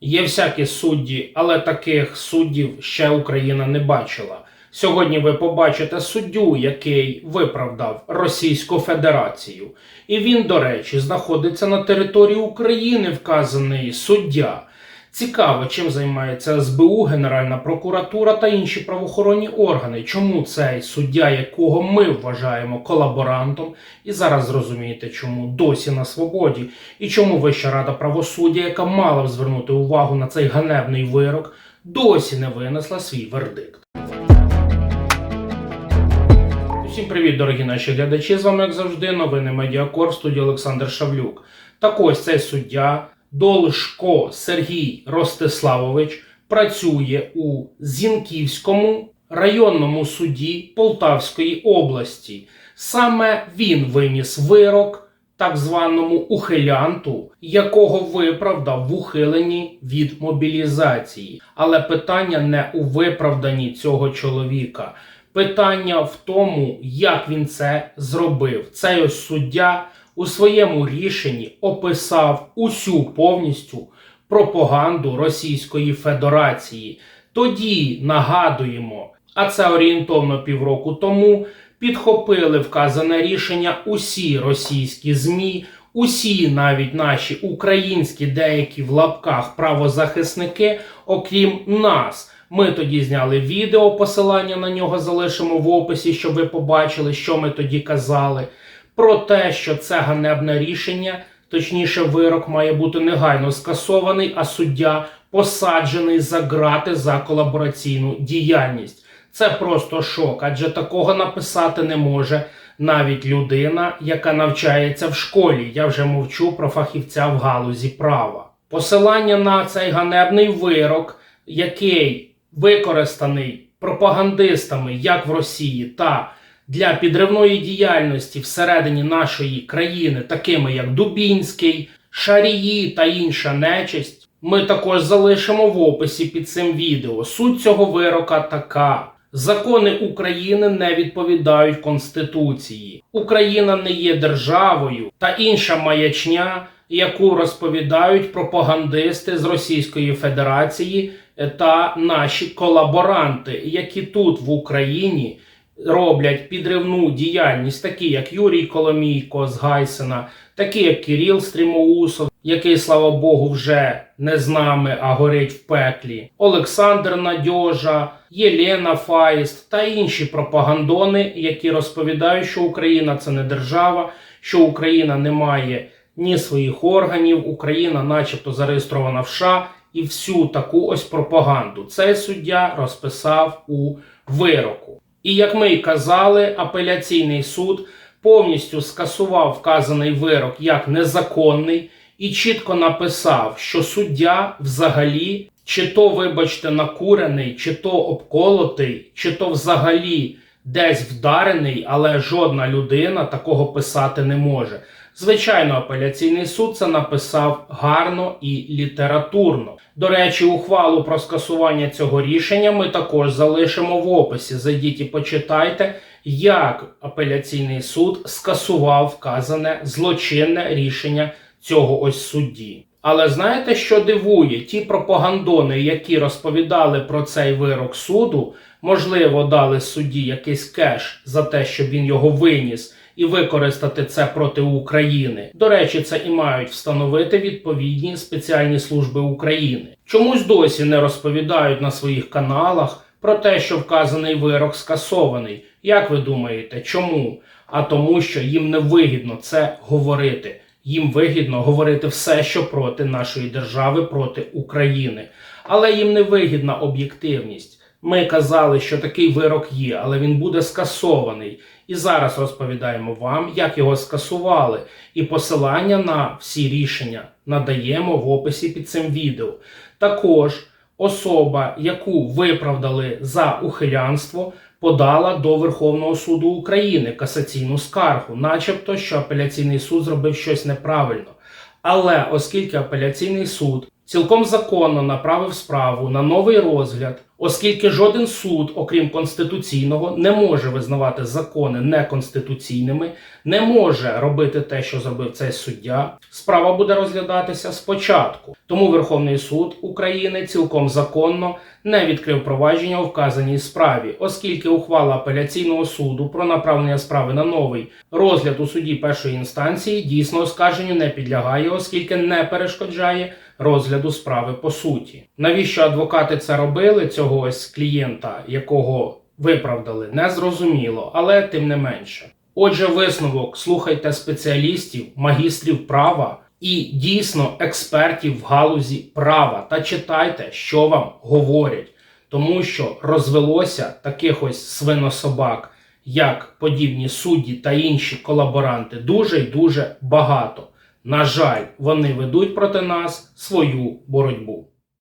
Є всякі судді, але таких суддів ще Україна не бачила. Сьогодні ви побачите суддю, який виправдав Російську Федерацію. І він, до речі, знаходиться на території України, вказаний суддя. Цікаво, чим займається СБУ, Генеральна прокуратура та інші правоохоронні органи. Чому цей суддя, якого ми вважаємо колаборантом, і зараз зрозумієте, чому досі на свободі, і чому Вища рада правосуддя, яка мала б звернути увагу на цей ганебний вирок, досі не винесла свій вердикт. Усім привіт, дорогі наші глядачі. З вами, як завжди, новини Медіакор в студії Олександр Шавлюк. Так ось цей суддя Долишко Сергій Ростиславович працює у Зінківському районному суді Полтавської області. Саме він виніс вирок так званому ухилянту, якого виправдав в ухиленні від мобілізації. Але питання не у виправданні цього чоловіка. Питання в тому, як він це зробив. Цей ось суддя у своєму рішенні описав усю повністю пропаганду Російської Федерації. Тоді нагадуємо, а це орієнтовно півроку тому. Підхопили вказане рішення усі російські ЗМІ, усі навіть наші українські деякі в лапках правозахисники, окрім нас. Ми тоді зняли відео, посилання на нього залишимо в описі, щоб ви побачили, що ми тоді казали. Про те, що це ганебне рішення, точніше, вирок має бути негайно скасований, а суддя посаджений за грати за колабораційну діяльність. Це просто шок, адже такого написати не може навіть людина, яка навчається в школі. Я вже мовчу про фахівця в галузі права. Посилання на цей ганебний вирок, який використаний пропагандистами як в Росії, та для підривної діяльності всередині нашої країни, такими як Дубінський, Шарії та інша нечисть, ми також залишимо в описі під цим відео. Суть цього вирока така. Закони України не відповідають Конституції. Україна не є державою та інша маячня, яку розповідають пропагандисти з Російської Федерації та наші колаборанти, які тут в Україні роблять підривну діяльність, такі як Юрій Коломійко з Гайсена, такі як Кирил Стрімоусов, який, слава Богу, вже не з нами, а горить в пеклі, Олександр Надьожа, Єлена Фаїст та інші пропагандони, які розповідають, що Україна це не держава, що Україна не має ні своїх органів, Україна, начебто, зареєстрована в США, і всю таку ось пропаганду цей суддя розписав у вироку. І як ми й казали, апеляційний суд повністю скасував вказаний вирок як незаконний і чітко написав, що суддя взагалі, чи то, вибачте, накурений, чи то обколотий, чи то взагалі десь вдарений, але жодна людина такого писати не може. Звичайно, апеляційний суд це написав гарно і літературно. До речі, ухвалу про скасування цього рішення ми також залишимо в описі. Зайдіть і почитайте, як апеляційний суд скасував вказане злочинне рішення цього ось судді. Але знаєте, що дивує? Ті пропагандони, які розповідали про цей вирок суду, можливо, дали судді якийсь кеш за те, щоб він його виніс і використати це проти України. До речі, це і мають встановити відповідні спеціальні служби України. Чомусь досі не розповідають на своїх каналах про те, що вказаний вирок скасований. Як ви думаєте, чому? А тому, що їм не вигідно це говорити. Їм вигідно говорити все, що проти нашої держави, проти України. Але їм не вигідна об'єктивність. Ми казали, що такий вирок є, але він буде скасований. І зараз розповідаємо вам, як його скасували. І посилання на всі рішення надаємо в описі під цим відео. Також особа, яку виправдали за ухилянство, подала до Верховного суду України касаційну скаргу, начебто, що апеляційний суд зробив щось неправильно. Але оскільки апеляційний суд цілком законно направив справу на новий розгляд, оскільки жоден суд, окрім конституційного, не може визнавати закони неконституційними, не може робити те, що зробив цей суддя. Справа буде розглядатися спочатку. Тому Верховний суд України цілком законно не відкрив провадження у вказаній справі, оскільки ухвала апеляційного суду про направлення справи на новий розгляд у суді першої інстанції дійсно оскарженню не підлягає, оскільки не перешкоджає розгляду справи по суті. Навіщо адвокати це робили? Цього клієнта, якого виправдали, не зрозуміло, але тим не менше. Отже, висновок слухайте спеціалістів, магістрів права і дійсно експертів в галузі права та читайте, що вам говорять, тому що розвелося таких ось свинособак, як подібні судді та інші колаборанти, дуже й дуже багато. На жаль, вони ведуть проти нас свою боротьбу.